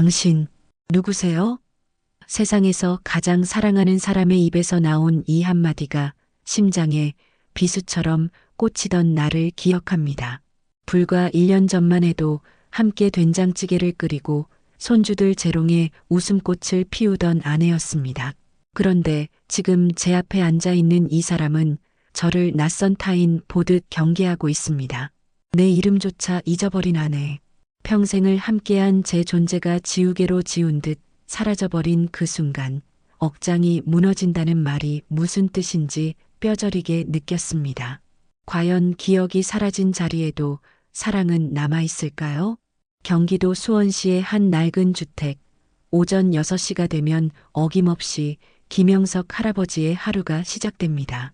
당신, 누구세요? 세상에서 가장 사랑하는 사람의 입에서 나온 이 한마디가 심장에 비수처럼 꽂히던 나를 기억합니다. 불과 1년 전만 해도 함께 된장찌개를 끓이고 손주들 재롱에 웃음꽃을 피우던 아내였습니다. 그런데 지금 제 앞에 앉아 있는 이 사람은 저를 낯선 타인 보듯 경계하고 있습니다. 내 이름조차 잊어버린 아내. 평생을 함께한 제 존재가 지우개로 지운 듯 사라져버린 그 순간 억장이 무너진다는 말이 무슨 뜻인지 뼈저리게 느꼈습니다. 과연 기억이 사라진 자리에도 사랑은 남아있을까요? 경기도 수원시의 한 낡은 주택. 오전 6시가 되면 어김없이 김영석 할아버지의 하루가 시작됩니다.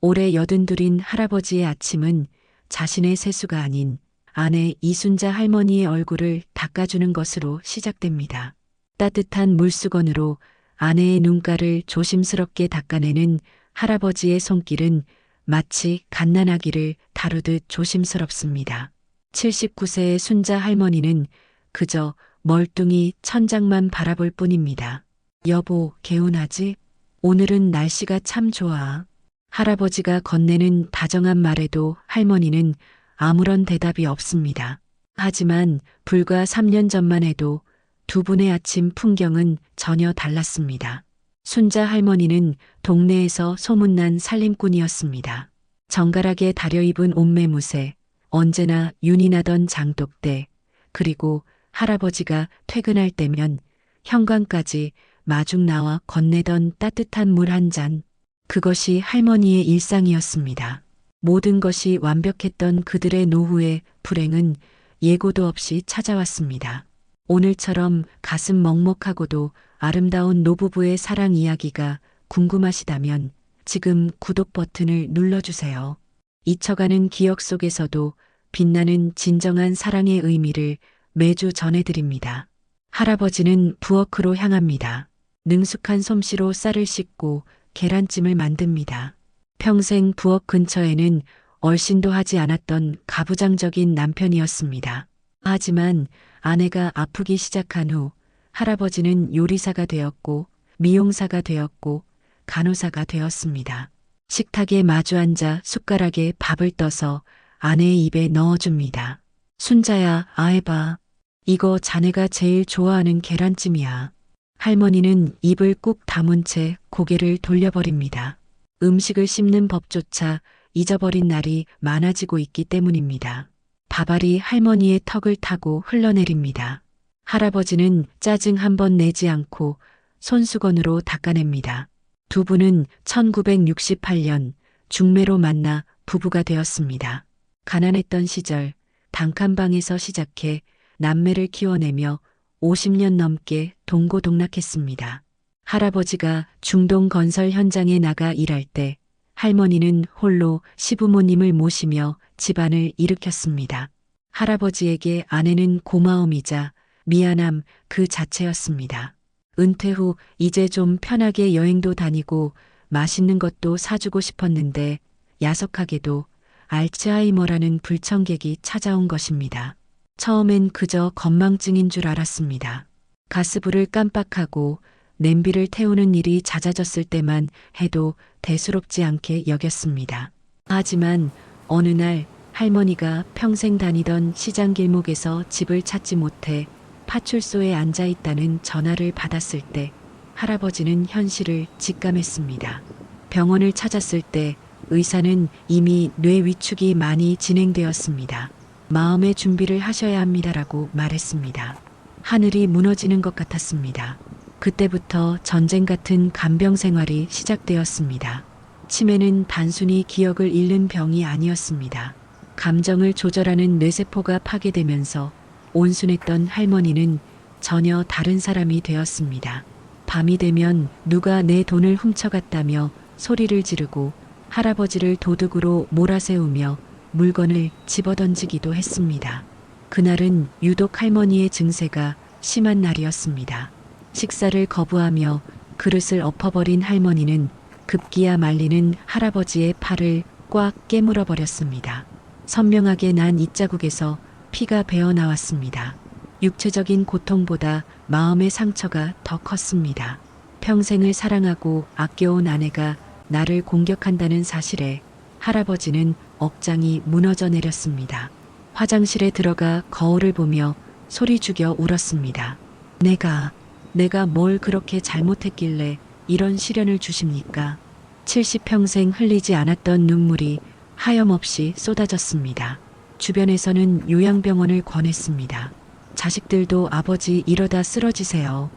올해 여든둘인 할아버지의 아침은 자신의 세수가 아닌 아내 이순자 할머니의 얼굴을 닦아주는 것으로 시작됩니다. 따뜻한 물수건으로 아내의 눈가를 조심스럽게 닦아내는 할아버지의 손길은 마치 갓난아기를 다루듯 조심스럽습니다. 79세의 순자 할머니는 그저 멀뚱히 천장만 바라볼 뿐입니다. 여보, 개운하지? 오늘은 날씨가 참 좋아. 할아버지가 건네는 다정한 말에도 할머니는 아무런 대답이 없습니다. 하지만 불과 3년 전만 해도 두 분의 아침 풍경은 전혀 달랐습니다. 순자 할머니는 동네에서 소문난 살림꾼이었습니다. 정갈하게 다려입은 옷매무새, 언제나 윤이 나던 장독대, 그리고 할아버지가 퇴근할 때면 현관까지 마중 나와 건네던 따뜻한 물 한 잔. 그것이 할머니의 일상이었습니다. 모든 것이 완벽했던 그들의 노후의 불행은 예고도 없이 찾아왔습니다. 오늘처럼 가슴 먹먹하고도 아름다운 노부부의 사랑 이야기가 궁금하시다면 지금 구독 버튼을 눌러주세요. 잊혀가는 기억 속에서도 빛나는 진정한 사랑의 의미를 매주 전해드립니다. 할아버지는 부엌으로 향합니다. 능숙한 솜씨로 쌀을 씻고 계란찜을 만듭니다. 평생 부엌 근처에는 얼씬도 하지 않았던 가부장적인 남편이었습니다. 하지만 아내가 아프기 시작한 후 할아버지는 요리사가 되었고 미용사가 되었고 간호사가 되었습니다. 식탁에 마주 앉아 숟가락에 밥을 떠서 아내의 입에 넣어줍니다. 순자야, 아해봐. 이거 자네가 제일 좋아하는 계란찜이야. 할머니는 입을 꾹 다문 채 고개를 돌려버립니다. 음식을 씹는 법조차 잊어버린 날이 많아지고 있기 때문입니다. 밥알이 할머니의 턱을 타고 흘러내립니다. 할아버지는 짜증 한 번 내지 않고 손수건으로 닦아냅니다. 두 분은 1968년 중매로 만나 부부가 되었습니다. 가난했던 시절 단칸방에서 시작해 남매를 키워내며 50년 넘게 동고동락했습니다. 할아버지가 중동 건설 현장에 나가 일할 때 할머니는 홀로 시부모님을 모시며 집안을 일으켰습니다. 할아버지에게 아내는 고마움이자 미안함 그 자체였습니다. 은퇴 후 이제 좀 편하게 여행도 다니고 맛있는 것도 사주고 싶었는데 야속하게도 알츠하이머라는 불청객이 찾아온 것입니다. 처음엔 그저 건망증인 줄 알았습니다. 가스불을 깜빡하고 냄비를 태우는 일이 잦아졌을 때만 해도 대수롭지 않게 여겼습니다. 하지만 어느 날 할머니가 평생 다니던 시장 길목에서 집을 찾지 못해 파출소에 앉아 있다는 전화를 받았을 때 할아버지는 현실을 직감했습니다. 병원을 찾았을 때 의사는 이미 뇌 위축이 많이 진행되었습니다. 마음의 준비를 하셔야 합니다라고 말했습니다. 하늘이 무너지는 것 같았습니다. 그때부터 전쟁 같은 간병 생활이 시작되었습니다. 치매는 단순히 기억을 잃는 병이 아니었습니다. 감정을 조절하는 뇌세포가 파괴되면서 온순했던 할머니는 전혀 다른 사람이 되었습니다. 밤이 되면 누가 내 돈을 훔쳐갔다며 소리를 지르고 할아버지를 도둑으로 몰아세우며 물건을 집어던지기도 했습니다. 그날은 유독 할머니의 증세가 심한 날이었습니다. 식사를 거부하며 그릇을 엎어버린 할머니는 급기야 말리는 할아버지의 팔을 꽉 깨물어 버렸습니다. 선명하게 난 이 자국에서 피가 배어 나왔습니다. 육체적인 고통보다 마음의 상처가 더 컸습니다. 평생을 사랑하고 아껴온 아내가 나를 공격한다는 사실에 할아버지는 억장이 무너져 내렸습니다. 화장실에 들어가 거울을 보며 소리 죽여 울었습니다. 내가, 내가 뭘 그렇게 잘못했길래 이런 시련을 주십니까? 70평생 흘리지 않았던 눈물이 하염없이 쏟아졌습니다. 주변에서는 요양병원을 권했습니다. 자식들도 아버지 이러다 쓰러지세요.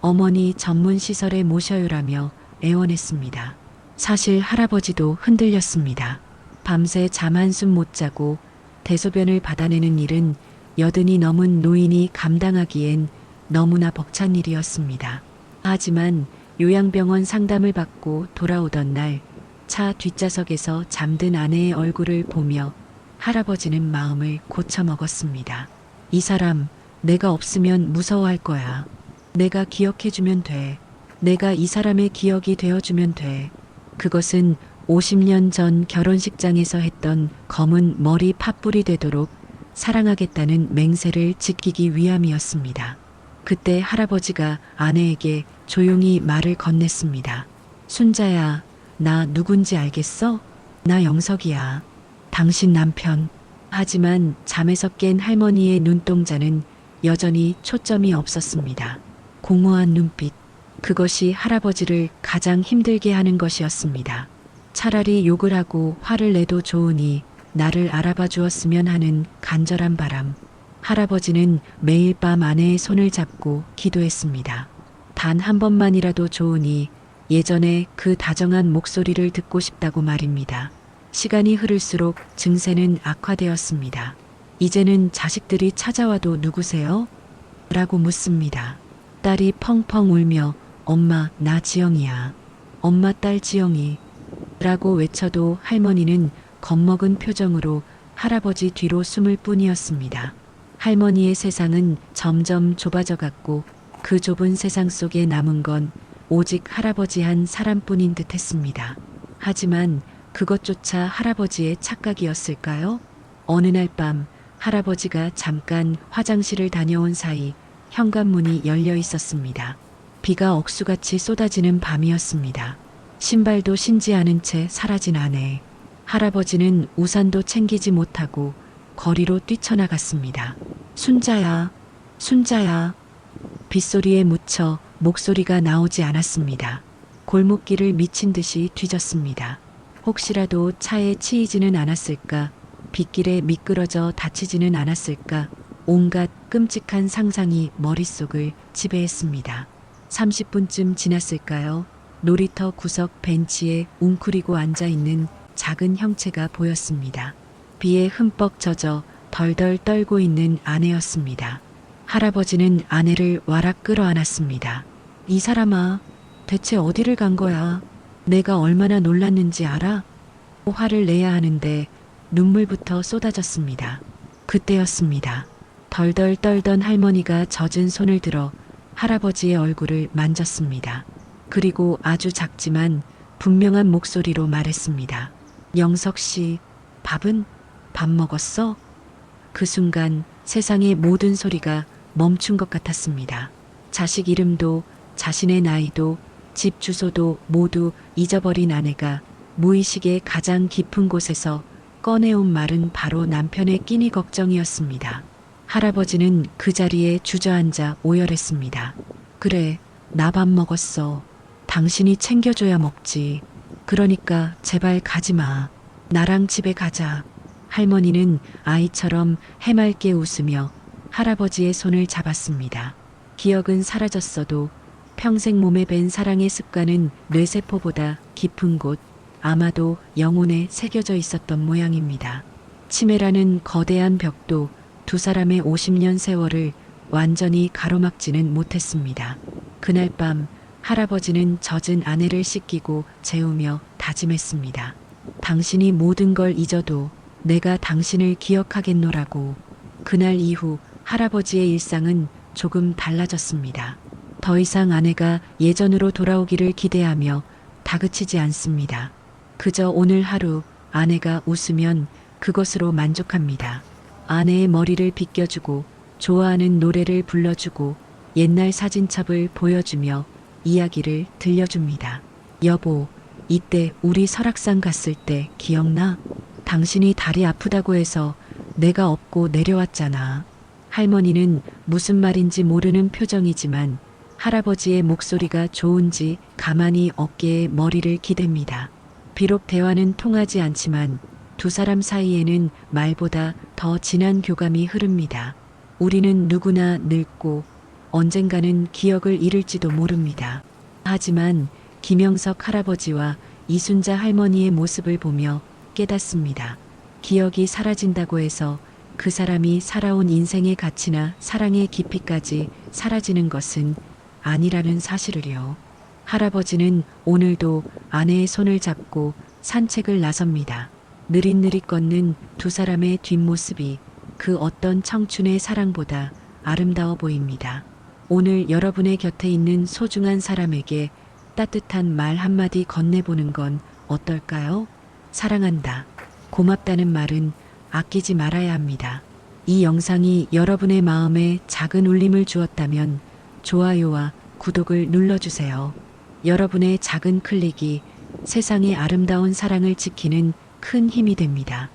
어머니 전문 시설에 모셔요라며 애원했습니다. 사실 할아버지도 흔들렸습니다. 밤새 잠 한숨 못 자고 대소변을 받아내는 일은 여든이 넘은 노인이 감당하기엔 너무나 벅찬 일이었습니다. 하지만 요양병원 상담을 받고 돌아오던 날 차 뒷좌석에서 잠든 아내의 얼굴을 보며 할아버지는 마음을 고쳐먹었습니다. 이 사람 내가 없으면 무서워할 거야. 내가 기억해주면 돼. 내가 이 사람의 기억이 되어주면 돼. 그것은 50년 전 결혼식장에서 했던 검은 머리 팥불이 되도록 사랑하겠다는 맹세를 지키기 위함이었습니다. 그때 할아버지가 아내에게 조용히 말을 건넸습니다. 순자야, 나 누군지 알겠어? 나 영석이야. 당신 남편. 하지만 잠에서 깬 할머니의 눈동자는 여전히 초점이 없었습니다. 공허한 눈빛. 그것이 할아버지를 가장 힘들게 하는 것이었습니다. 차라리 욕을 하고 화를 내도 좋으니 나를 알아봐 주었으면 하는 간절한 바람. 할아버지는 매일 밤 아내의 손을 잡고 기도했습니다. 단 한 번만이라도 좋으니 예전에 그 다정한 목소리를 듣고 싶다고 말입니다. 시간이 흐를수록 증세는 악화되었습니다. 이제는 자식들이 찾아와도 누구세요? 라고 묻습니다. 딸이 펑펑 울며 엄마 나 지영이야. 엄마 딸 지영이. 라고 외쳐도 할머니는 겁먹은 표정으로 할아버지 뒤로 숨을 뿐이었습니다. 할머니의 세상은 점점 좁아져 갔고 그 좁은 세상 속에 남은 건 오직 할아버지 한 사람뿐인 듯 했습니다. 하지만 그것조차 할아버지의 착각이었을까요? 어느 날 밤 할아버지가 잠깐 화장실을 다녀온 사이 현관문이 열려 있었습니다. 비가 억수같이 쏟아지는 밤이었습니다. 신발도 신지 않은 채 사라진 아내. 할아버지는 우산도 챙기지 못하고 거리로 뛰쳐나갔습니다. 순자야, 순자야. 빗소리에 묻혀 목소리가 나오지 않았습니다. 골목길을 미친 듯이 뒤졌습니다. 혹시라도 차에 치이지는 않았을까, 빗길에 미끄러져 다치지는 않았을까, 온갖 끔찍한 상상이 머릿속을 지배했습니다. 30분쯤 지났을까요? 놀이터 구석 벤치에 웅크리고 앉아 있는 작은 형체가 보였습니다. 비에 흠뻑 젖어 덜덜 떨고 있는 아내였습니다. 할아버지는 아내를 와락 끌어안았습니다. 이 사람아, 대체 어디를 간 거야? 내가 얼마나 놀랐는지 알아? 화를 내야 하는데 눈물부터 쏟아졌습니다. 그때였습니다. 덜덜 떨던 할머니가 젖은 손을 들어 할아버지의 얼굴을 만졌습니다. 그리고 아주 작지만 분명한 목소리로 말했습니다. 영석 씨, 밥은 밥 먹었어? 그 순간 세상의 모든 소리가 멈춘 것 같았습니다. 자식 이름도 자신의 나이도 집 주소도 모두 잊어버린 아내가 무의식의 가장 깊은 곳에서 꺼내온 말은 바로 남편의 끼니 걱정이었습니다. 할아버지는 그 자리에 주저앉아 오열했습니다. 그래, 나 밥 먹었어. 당신이 챙겨줘야 먹지. 그러니까 제발 가지 마. 나랑 집에 가자. 할머니는 아이처럼 해맑게 웃으며 할아버지의 손을 잡았습니다. 기억은 사라졌어도 평생 몸에 밴 사랑의 습관은 뇌세포보다 깊은 곳, 아마도 영혼에 새겨져 있었던 모양입니다. 치매라는 거대한 벽도 두 사람의 50년 세월을 완전히 가로막지는 못했습니다. 그날 밤 할아버지는 젖은 아내를 씻기고 재우며 다짐했습니다. 당신이 모든 걸 잊어도 내가 당신을 기억하겠노라고. 그날 이후 할아버지의 일상은 조금 달라졌습니다. 더 이상 아내가 예전으로 돌아오기를 기대하며 다그치지 않습니다. 그저 오늘 하루 아내가 웃으면 그것으로 만족합니다. 아내의 머리를 빗겨주고 좋아하는 노래를 불러주고 옛날 사진첩을 보여주며 이야기를 들려줍니다. 여보, 이때 우리 설악산 갔을 때 기억나? 당신이 다리 아프다고 해서 내가 업고 내려왔잖아. 할머니는 무슨 말인지 모르는 표정이지만 할아버지의 목소리가 좋은지 가만히 어깨에 머리를 기댑니다. 비록 대화는 통하지 않지만 두 사람 사이에는 말보다 더 진한 교감이 흐릅니다. 우리는 누구나 늙고 언젠가는 기억을 잃을지도 모릅니다. 하지만 김영석 할아버지와 이순자 할머니의 모습을 보며 깨닫습니다. 기억이 사라진다고 해서 그 사람이 살아온 인생의 가치나 사랑의 깊이까지 사라지는 것은 아니라는 사실을요. 할아버지는 오늘도 아내의 손을 잡고 산책을 나섭니다. 느릿느릿 걷는 두 사람의 뒷모습이 그 어떤 청춘의 사랑보다 아름다워 보입니다. 오늘 여러분의 곁에 있는 소중한 사람에게 따뜻한 말 한마디 건네보는 건 어떨까요? 사랑한다. 고맙다는 말은 아끼지 말아야 합니다. 이 영상이 여러분의 마음에 작은 울림을 주었다면 좋아요와 구독을 눌러주세요. 여러분의 작은 클릭이 세상의 아름다운 사랑을 지키는 큰 힘이 됩니다.